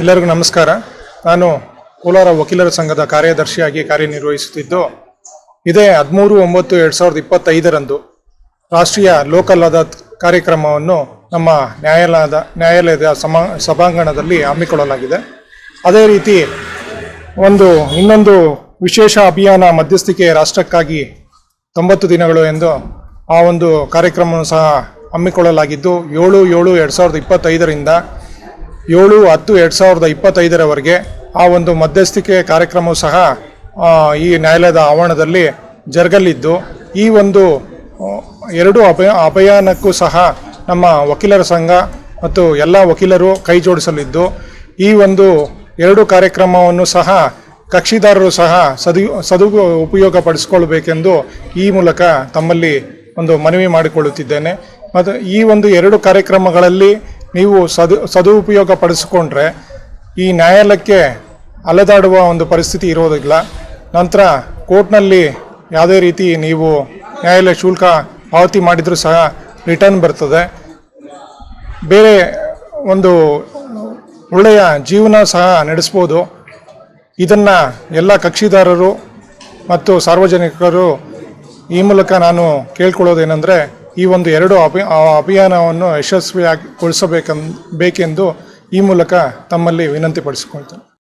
ಎಲ್ಲರಿಗೂ ನಮಸ್ಕಾರ. ನಾನು ಕೋಲಾರ ವಕೀಲರ ಸಂಘದ ಕಾರ್ಯದರ್ಶಿಯಾಗಿ ಕಾರ್ಯನಿರ್ವಹಿಸುತ್ತಿದ್ದು, ಇದೇ ಹದಿಮೂರು, ಒಂಬತ್ತು, ಎರಡು ಸಾವಿರದ ಇಪ್ಪತ್ತೈದರಂದು ರಾಷ್ಟ್ರೀಯ ಲೋಕಲ್ ಅದಾಲತ್ ಕಾರ್ಯಕ್ರಮವನ್ನು ನಮ್ಮ ನ್ಯಾಯಾಲಯದ ನ್ಯಾಯಾಲಯದ ಸಮ, ಸಭಾಂಗಣದಲ್ಲಿ ಹಮ್ಮಿಕೊಳ್ಳಲಾಗಿದೆ. ಅದೇ ರೀತಿ ಒಂದು, ಇನ್ನೊಂದು ವಿಶೇಷ ಅಭಿಯಾನ ಮಧ್ಯಸ್ಥಿಕೆ ರಾಷ್ಟ್ರಕ್ಕಾಗಿ ತೊಂಬತ್ತು ದಿನಗಳು ಎಂದು ಆ ಒಂದು ಕಾರ್ಯಕ್ರಮವನ್ನು ಸಹ ಹಮ್ಮಿಕೊಳ್ಳಲಾಗಿದ್ದು, ಏಳು ಏಳು, ಎರಡು ಸಾವಿರದ ಇಪ್ಪತ್ತೈದರಿಂದ ಏಳು, ಹತ್ತು, ಎರಡು ಸಾವಿರದ ಇಪ್ಪತ್ತೈದರವರೆಗೆ ಆ ಒಂದು ಮಧ್ಯಸ್ಥಿಕೆ ಕಾರ್ಯಕ್ರಮವು ಸಹ ಈ ನ್ಯಾಯಾಲಯದ ಆವರಣದಲ್ಲಿ ಜರುಗಲಿದ್ದು, ಈ ಒಂದು ಎರಡು ಅಭಯ, ಅಭಿಯಾನಕ್ಕೂ ಸಹ ನಮ್ಮ ವಕೀಲರ ಸಂಘ ಮತ್ತು ಎಲ್ಲ ವಕೀಲರು ಕೈ ಜೋಡಿಸಲಿದ್ದು, ಈ ಒಂದು ಎರಡು ಕಾರ್ಯಕ್ರಮವನ್ನು ಸಹ ಕಕ್ಷಿದಾರರು ಸಹ ಸದು ಸದು ಉಪಯೋಗ ಪಡಿಸಿಕೊಳ್ಬೇಕೆಂದು ಈ ಮೂಲಕ ತಮ್ಮಲ್ಲಿ ಒಂದು ಮನವಿ ಮಾಡಿಕೊಳ್ಳುತ್ತಿದ್ದೇನೆ. ಮತ್ತು ಈ ಒಂದು ಎರಡು ಕಾರ್ಯಕ್ರಮಗಳಲ್ಲಿ ನೀವು ಸದು ಸದುಪಯೋಗ ಪಡಿಸಿಕೊಂಡ್ರೆ ಈ ನ್ಯಾಯಾಲಯಕ್ಕೆ ಅಲೆದಾಡುವ ಒಂದು ಪರಿಸ್ಥಿತಿ ಇರೋದಿಲ್ಲ. ನಂತರ ಕೋರ್ಟ್ನಲ್ಲಿ ಯಾವುದೇ ರೀತಿ ನೀವು ನ್ಯಾಯಾಲಯ ಶುಲ್ಕ ಪಾವತಿ ಮಾಡಿದರೂ ಸಹ ರಿಟರ್ನ್ ಬರ್ತದೆ. ಬೇರೆ ಒಂದು ಒಳ್ಳೆಯ ಜೀವನ ಸಹ ನಡೆಸ್ಬೋದು. ಇದನ್ನು ಎಲ್ಲ ಕಕ್ಷಿದಾರರು ಮತ್ತು ಸಾರ್ವಜನಿಕರು ಈ ಮೂಲಕ ನಾನು ಕೇಳ್ಕೊಳ್ಳೋದೇನೆಂದರೆ ಈ ಒಂದು ಎರಡು ಅಭಿ ಅಭಿಯಾನವನ್ನು ಯಶಸ್ವಿಯಾಗಿ ಗೊಳಿಸಬೇಕೆಂದು ಬೇಕೆಂದು ಈ ಮೂಲಕ ತಮ್ಮಲ್ಲಿ ವಿನಂತಿಪಡಿಸಿಕೊಳ್ತೇನೆ.